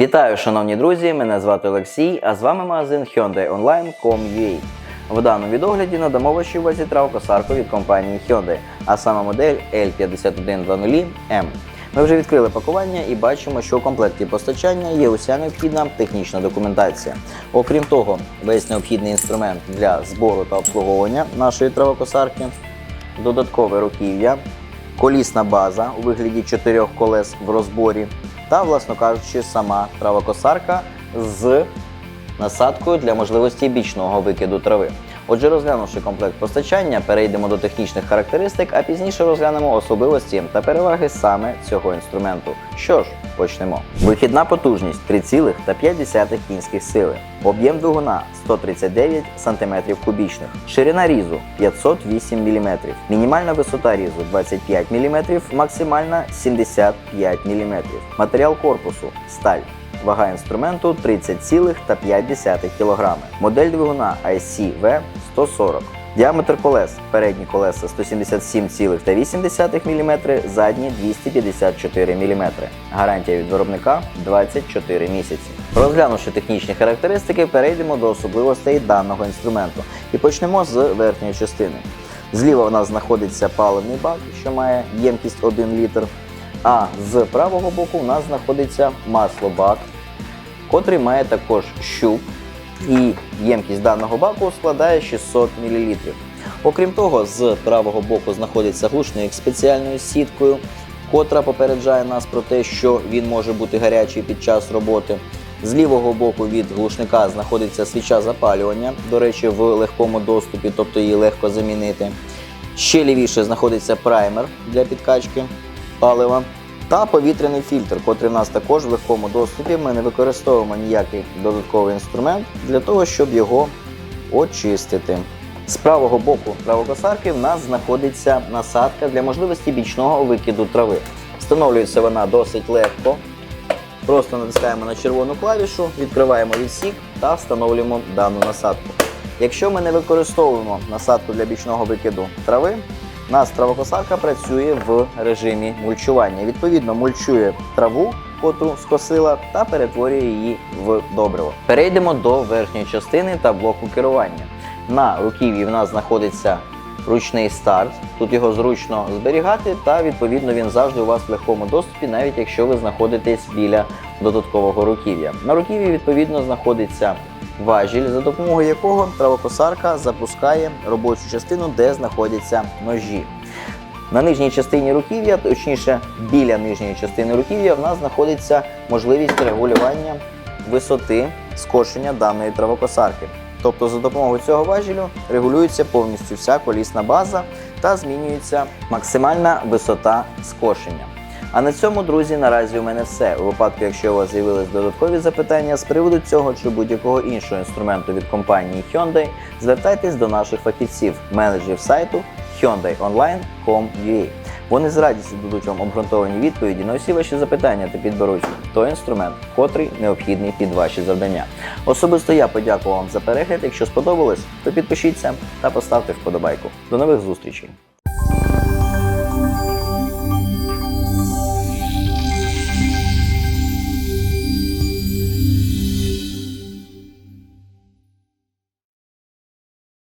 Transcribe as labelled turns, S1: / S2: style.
S1: Вітаю, шановні друзі! Мене звати Олексій, а з вами магазин Hyundai Online.com.ua. В даному відогляді надамо вашій увазі травокосарку від компанії Hyundai, а саме модель L5120M. Ми вже відкрили пакування і бачимо, що у комплекті постачання є уся необхідна технічна документація. Окрім того, весь необхідний інструмент для збору та обслуговування нашої травокосарки, додаткове руків'я, колісна база у вигляді чотирьох колес в розборі та, власно кажучи, сама травокосарка з насадкою для можливості бічного викиду трави. Отже, розглянувши комплект постачання, перейдемо до технічних характеристик, а пізніше розглянемо особливості та переваги саме цього інструменту. Що ж, почнемо. Вихідна потужність 3,5 кінських сили, об'єм двигуна 139 см кубічних, ширина різу 508 мм, мінімальна висота різу 25 мм, максимальна 75 мм, матеріал корпусу сталь. Вага інструменту 30,5 кг. Модель двигуна IC V140. Діаметр колес. Передні колеса 177,8 мм, задні 254 мм. Гарантія від виробника 24 місяці. Розглянувши технічні характеристики, перейдемо до особливостей даного інструменту і почнемо з верхньої частини. Зліва у нас знаходиться паливний бак, що має ємкість 1 літр. А з правого боку у нас знаходиться маслобак, котрий має також щуп, і ємкість даного баку складає 600 мл. Окрім того, з правого боку знаходиться глушник спеціальною сіткою, котра попереджає нас про те, що він може бути гарячий під час роботи. З лівого боку від глушника знаходиться свіча запалювання, до речі, в легкому доступі, тобто її легко замінити. Ще лівіше знаходиться праймер для підкачки палива та повітряний фільтр, котрий в нас також в легкому доступі. Ми не використовуємо ніякий додатковий інструмент для того, щоб його очистити. З правого боку травокосарки в нас знаходиться насадка для можливості бічного викиду трави. Встановлюється вона досить легко. Просто натискаємо на червону клавішу, відкриваємо відсік та встановлюємо дану насадку. Якщо ми не використовуємо насадку для бічного викиду трави, нас травокосарка працює в режимі мульчування. Відповідно, мульчує траву, котру скосила, та перетворює її в добриво. Перейдемо до верхньої частини та блоку керування. На руків'ї в нас знаходиться ручний старт. Тут його зручно зберігати, та відповідно він завжди у вас в легкому доступі, навіть якщо ви знаходитесь біля додаткового руків'я. На руків'ї відповідно знаходиться важіль, за допомогою якого травокосарка запускає робочу частину, де знаходяться ножі. На нижній частині руків'я, точніше біля нижньої частини руків'я, в нас знаходиться можливість регулювання висоти скошення даної травокосарки. Тобто за допомогою цього важілю регулюється повністю вся колісна база та змінюється максимальна висота скошення. А на цьому, друзі, наразі у мене все. У випадку, якщо у вас з'явились додаткові запитання з приводу цього чи будь-якого іншого інструменту від компанії Hyundai, звертайтесь до наших фахівців, менеджерів сайту hyundaionline.com.ua. Вони з радістю дадуть вам обґрунтовані відповіді на усі ваші запитання та підберуть той інструмент, котрий необхідний під ваші завдання. Особисто я подякував вам за перегляд. Якщо сподобалось, то підпишіться та поставте вподобайку. До нових зустрічей!